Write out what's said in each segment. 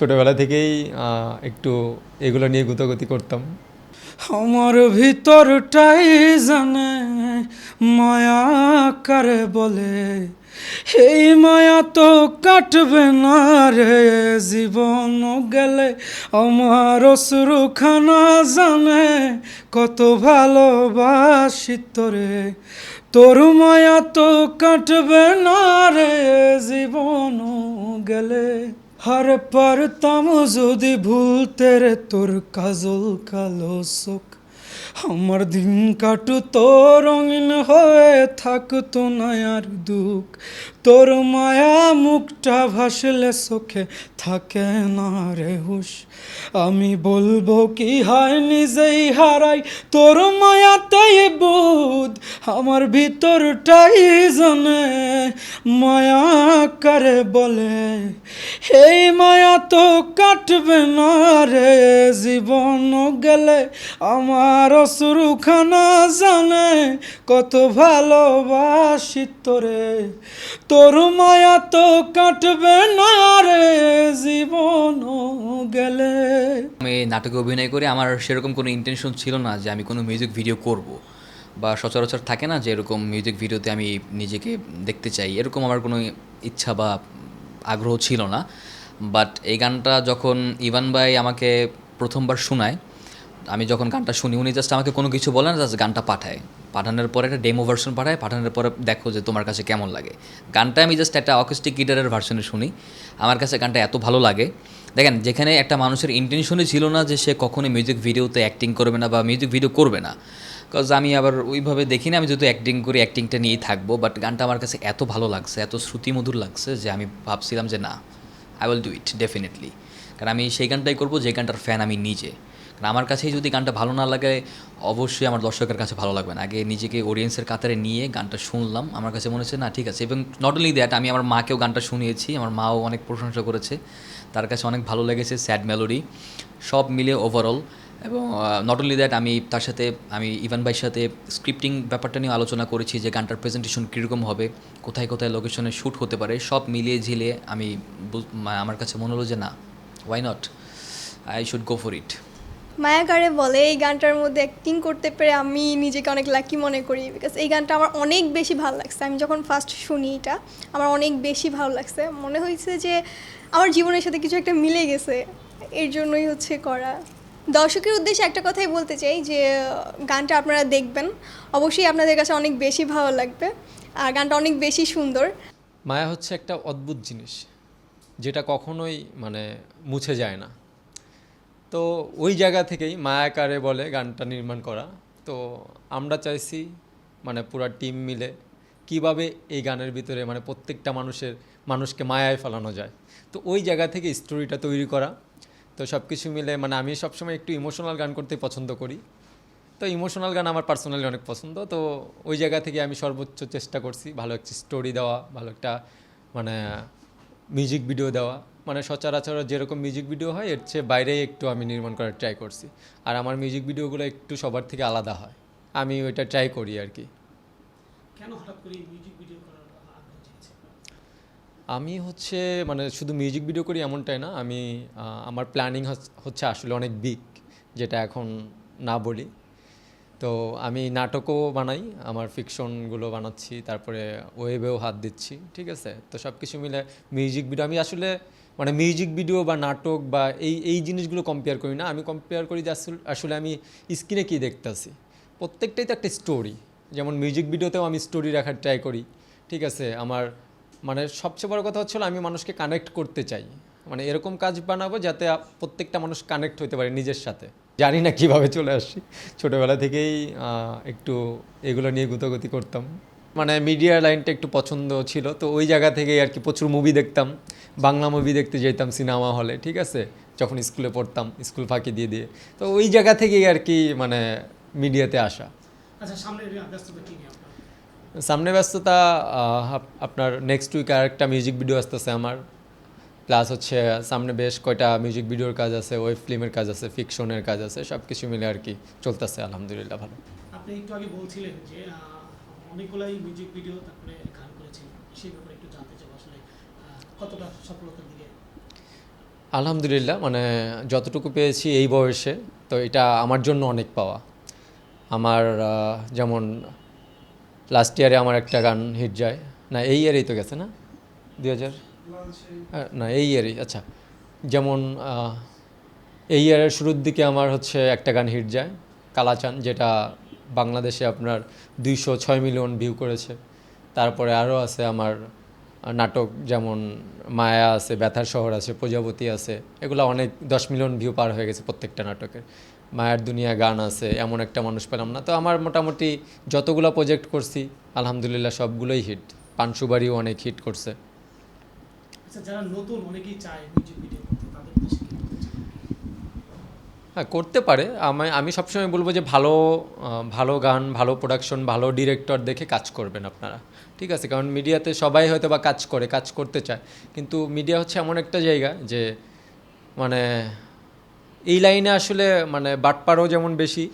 ছোটবেলা থেকেই একটু এগুলো নিয়ে গুতগুতি করতাম। আমার ভিতরটাই জানে মায়া কারে বলে, এই মায়া তো কাটবে না রে, জীবন গেলে আমার অশ্রুখানা জানে কত ভালোবাসি তোরে, তোর মায়া তো কাটবে না রে, জীবন গেলে। হার পারতাম যদি ভুলতে রে তোর কাজল কালো চোখ আমার দিন কাটু তো রঙিন হয়ে থাকতো না আর দুঃখ। তোর মায়া মুখটা ভাসলে চোখে থাকে না রে হুশ। আমি বলব কি হয় নিজেই হারাই তোর মায়াতেই বুধ। আমার ভিতরটাই জানে, মায়া কারে বলে। এই মায়া তো কাটবে না রে, জীবন গেলে আমার অশ্রুখানা জানে। কত ভালোবাসি তোরে তোর মায়া তো কাটবে না রে জীবন গেলে। আমি নাটকে অভিনয় করে আমার সেরকম কোনো ইন্টেনশন ছিল না যে আমি কোনো মিউজিক ভিডিও করব। বা সচরাচর থাকে না যে এরকম মিউজিক ভিডিওতে আমি নিজেকে দেখতে চাই, এরকম আমার কোনো ইচ্ছা বা আগ্রহ ছিল না। বাট এই গানটা যখন ইভান ভাই আমাকে প্রথমবার শোনায় আমি যখন গানটা শুনি, উনি জাস্ট আমাকে কোনো কিছু বলে না জাস্ট গানটা পাঠায়। পাঠানোর পরে একটা ডেমো ভার্সন পাঠায়, পাঠানোর পরে দেখো যে তোমার কাছে কেমন লাগে। গানটা আমি জাস্ট একটা অকেস্টিক গিটারের ভার্সনে শুনি। আমার কাছে গানটা এত ভালো লাগে। দেখেন, যেখানে একটা মানুষের ইন্টেনশনই ছিল না যে সে কখনোই মিউজিক ভিডিওতে অ্যাক্টিং করবে না বা মিউজিক ভিডিও করবে না। বিকজ আমি আবার ওইভাবে দেখি না, আমি যেহেতু অ্যাক্টিং করি অ্যাক্টিংটা নিয়েই থাকব। বাট গানটা আমার কাছে এত ভালো লাগছে, এত শ্রুতিমধুর লাগছে যে আমি ভাবছিলাম যে না I will do it definitely কারণ আমি সেই গানটাই করব, যে গানটার ফ্যান আমি নিজে। কারণ আমার কাছেই যদি গানটা ভালো না লাগে, অবশ্যই আমার দর্শকের কাছে ভালো লাগবে না। আগে নিজেকে অডিয়েন্সের কাতারে নিয়ে গানটা শুনলাম। আমার কাছে মনে হচ্ছে, না, ঠিক আছে। এবং নট অনলি দ্যাট আমি আমার মাকেও গানটা শুনিয়েছি। আমার মাও অনেক প্রশংসা করেছে। তার কাছে অনেক ভালো লেগেছে স্যাড মেলোডি সব মিলে ওভারঅল এবং নট অনলি দ্যাট আমি তার সাথে, আমি ইভান ভাইয়ের সাথে স্ক্রিপ্টিং ব্যাপারটা নিয়ে আলোচনা করেছি যে গানটার প্রেজেন্টেশন কীরকম হবে, কোথায় কোথায় লোকেশনে শ্যুট হতে পারে, সব মিলিয়ে ঝিলে আমি আমার কাছে মনে হলো যে, না why not I should go for it মায়াকারে বলে, এই গানটার মধ্যে অ্যাক্টিং করতে পেরে আমি নিজেকে অনেক লাকি মনে করি বিকজ এই গানটা আমার অনেক বেশি ভালো লাগছে। আমি যখন ফার্স্ট শুনি এটা, আমার অনেক বেশি ভালো লাগছে। মনে হয়েছে যে আমার জীবনের সাথে কিছু একটা মিলে গেছে। এর জন্যই হচ্ছে করা। দর্শকের উদ্দেশ্যে একটা কথাই বলতে চাই যে, গানটা আপনারা দেখবেন। অবশ্যই আপনাদের কাছে অনেক বেশি ভালো লাগবে আর গানটা অনেক বেশি সুন্দর। মায়া হচ্ছে একটা অদ্ভুত জিনিস, যেটা কখনোই মানে মুছে যায় না। তো ওই জায়গা থেকেই মায়াকারে বলে গানটা নির্মাণ করা। তো আমরা চাইছি মানে পুরা টিম মিলে কীভাবে এই গানের ভিতরে মানে প্রত্যেকটা মানুষের, মানুষকে মায়ায় ফেলানো যায়। তো ওই জায়গা থেকে স্টোরিটা তৈরি করা। তো সব কিছু মিলে মানে আমি সবসময় একটু ইমোশনাল গান করতে পছন্দ করি। তো ইমোশনাল গান আমার পার্সোনালি অনেক পছন্দ। তো ওই জায়গা থেকে আমি সর্বোচ্চ চেষ্টা করছি ভালো একটা স্টোরি দেওয়া, ভালো একটা মানে মিউজিক ভিডিও দেওয়া। মানে সচরাচর যেরকম মিউজিক ভিডিও হয় এর চেয়ে বাইরেই একটু আমি নির্মাণ করার ট্রাই করছি। আর আমার মিউজিক ভিডিওগুলো একটু সবার থেকে আলাদা হয়। আমি ওইটা ট্রাই করি আর কি। কেন হঠাৎ করে মিউজিক ভিডিও করার আগ্রহ জেগেছে? আমি হচ্ছে মানে শুধু মিউজিক ভিডিও করি এমনটাই না আমি আমার প্ল্যানিং হচ্ছে আসলে অনেক বিগ যেটা এখন না বলি। তো আমি নাটকও বানাই আমার ফিকশনগুলো বানাচ্ছি তারপরে ওয়েবেও হাত দিচ্ছি ঠিক আছে? তো সব কিছু মিলে মিউজিক ভিডিও আমি আসলে মানে মিউজিক ভিডিও বা নাটক বা এই এই জিনিসগুলো কম্পেয়ার করি না। আমি কম্পেয়ার করি যে আসল- আমি স্ক্রিনে কী দেখতেছি। প্রত্যেকটাই তো একটা স্টোরি যেমন মিউজিক ভিডিওতেও আমি স্টোরি রাখার ট্রাই করি। ঠিক আছে, আমার মানে সবচেয়ে বড় কথা হচ্ছিল আমি মানুষকে কানেক্ট করতে চাই। মানে এরকম কাজ বানাবো যাতে প্রত্যেকটা মানুষ কানেক্ট হতে পারে নিজের সাথে। জানি না কীভাবে চলে আসছি। ছোটোবেলা থেকেই একটু এগুলো নিয়ে গুতগতি করতাম। মানে মিডিয়া লাইনটা একটু পছন্দ ছিল তো ওই জায়গা থেকেই আর কি প্রচুর মুভি দেখতাম। বাংলা মুভি দেখতে যেতাম সিনেমা হলে ঠিক আছে? যখন স্কুলে পড়তাম স্কুল ফাঁকি দিয়ে দিয়ে। তো ওই জায়গা থেকেই আর কি মানে মিডিয়াতে আসা। আচ্ছা সামনে ব্যস্ততা আপনার? সামনে ব্যস্ততা আপনার নেক্সট উইক আর একটা মিউজিক ভিডিও আসতেছে আমার। প্লাস হচ্ছে সামনে বেশ কয়টা মিউজিক ভিডিওর কাজ আছে ওয়েব ফিল্মের কাজ আছে ফিকশনের কাজ আছে সব কিছু মিলে আর কি চলতেছে আলহামদুলিল্লাহ ভালো। আপনি একটু আগে বলছিলেন যে অনেকগুলাই মিউজিক ভিডিও তারপরে গান করেছেন সেই ব্যাপারে একটু জানতে আসলে কতটা সফলতার দিকে? আলহামদুলিল্লাহ মানে যতটুকু পেয়েছি এই বয়সে, তো এটা আমার জন্য অনেক পাওয়া। আমার যেমন লাস্ট ইয়ারে আমার একটা গান হিট যায়। না, এই ইয়ারেই তো গেছে না? দুই হাজার? না, এই ইয়ারই আচ্ছা। যেমন এই ইয়ারের শুরুর দিকে আমার হচ্ছে একটা গান হিট যায় কালাচান যেটা বাংলাদেশে আপনার দুইশো ছয় মিলিয়ন ভিউ করেছে। তারপরে আরও আছে আমার নাটক যেমন মায়া আছে, ব্যথার শহর আছে, প্রজাপতি আছে, এগুলো অনেক দশ মিলিয়ন ভিউ পার হয়ে গেছে প্রত্যেকটা নাটকের। মায়ার দুনিয়া গান আছে, এমন একটা মানুষ পেলাম না। তো আমার মোটামুটি যতগুলো প্রজেক্ট করছি, আলহামদুলিল্লাহ সবগুলোই হিট পানসুবাড়িও অনেক হিট করছে। আচ্ছা যারা নতুন অনেকেই চায় মিউজিক ভিডিও করতে তাদের উদ্দেশ্যে কি বলতে চান? হ্যাঁ করতে পারে। আমি আমি সবসময় বলব যে ভালো ভালো গান, ভালো প্রোডাকশন ভালো ডিরেক্টর দেখে কাজ করবেন আপনারা। ঠিক আছে? কারণ মিডিয়াতে সবাই হয়তো বা কাজ করে, কাজ করতে চায়। কিন্তু মিডিয়া হচ্ছে এমন একটা জায়গা যে মানে এই লাইনে আসলে মানে বাটপারও যেমন বেশি।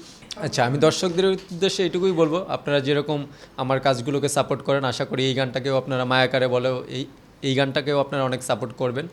আচ্ছা আমি দর্শকদের উদ্দেশ্যে এটুকুই বলব। আপনারা যেরকম আমার কাজগুলোকে সাপোর্ট করেন, আশা করি এই গানটাকেও আপনারা মায়াকারে বলেও, এই এই গানটাকেও আপনারা অনেক সাপোর্ট করবেন।